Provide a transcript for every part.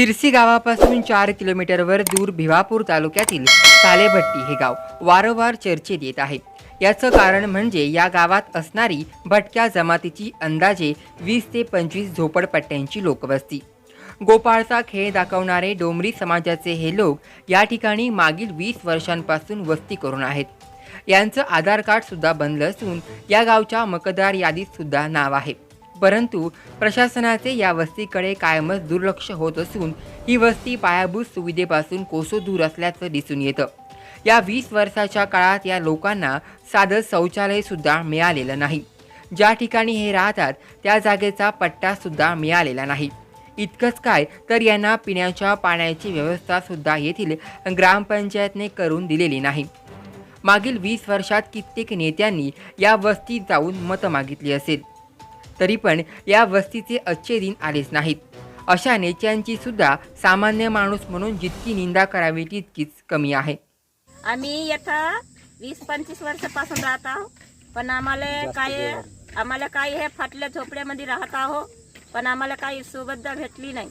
सिरसी गावापासून चार किलोमीटरवर दूर भिवापूर तालुक्यातील सालेभट्टी हे गाव वारंवार चर्चेत येत आहे. याचं कारण म्हणजे या गावात असणारी भटक्या जमातीची अंदाजे वीस ते पंचवीस झोपडपट्ट्यांची लोकवस्ती. गोपाळचा खेळ दाखवणारे डोमरी समाजाचे हे लोक या ठिकाणी मागील वीस वर्षांपासून वस्ती करून आहेत. यांचं आधार कार्ड सुद्धा बनलं असून या गावच्या मकदार यादीत सुद्धा नाव आहे. परंतु प्रशासनाचे या वस्तीकडे कायमच दुर्लक्ष होत असून ही वस्ती पायाभूत सुविधेपासून कोसो दूर असल्याचं दिसून येतं. या वीस वर्षाच्या काळात या लोकांना साधं शौचालय सुद्धा मिळालेलं नाही. ज्या ठिकाणी हे राहतात त्या जागेचा पट्टा सुद्धा मिळालेला नाही. इतकंच काय तर यांना पिण्याच्या पाण्याची व्यवस्था सुद्धा येथील ग्रामपंचायतने करून दिलेली नाही. मागील वीस वर्षात कित्येक नेत्यांनी या वस्तीत जाऊन मतं मागितली असेल. तरी पण या वस्तीचे अच्छे दिन आलेच नाहीत. अशा नेत्यांची सुद्धा सामान्य माणूस म्हणून जितकी निंदा करावी तितकीच कमी आहे. आम्ही येथं वीस पंचवीस वर्षापासून राहत आहो पण आम्हाला काय आम्हाला काय हे फाटल्या झोपड्यामध्ये राहत आहो पण आम्हाला काही सुविधा भेटली नाही.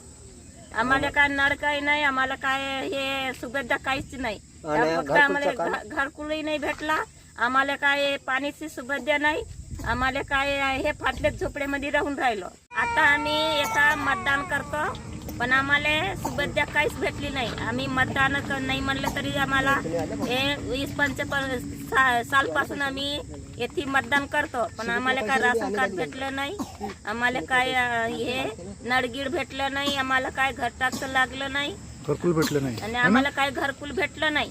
आम्हाला काय नळ काही नाही. आम्हाला काय हे सुविधा काहीच नाही. फक्त आम्हाला घरकुलही नाही भेटला. आम्हाला काय पाण्याची सुविधा नाही. आम्हाला काय हे फाटल्या झोपड्यामध्ये राहून राहिलो. आता आम्ही येता मतदान करतो पण आम्हाला सुविधा काहीच भेटली नाही. आम्ही मतदान नाही म्हणलं तरी आम्हाला हे वीस पंच सालपासून आम्ही येथे मतदान करतो पण आम्हाला काय राशन कार्ड भेटलं नाही. आम्हाला काय हे नळगीड भेटलं नाही आम्हाला काय घर टाकचं लागलं नाही. घरकुल भेटलं नाही. आणि आम्हाला काय घरकुल भेटलं नाही.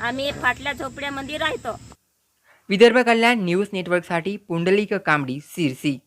आम्ही फाटल्या झोपड्यामध्ये राहतो. विदर्भ कल्याण न्यूज नेटवर्कसाठी पुंडलिक कांबडी सिरसी.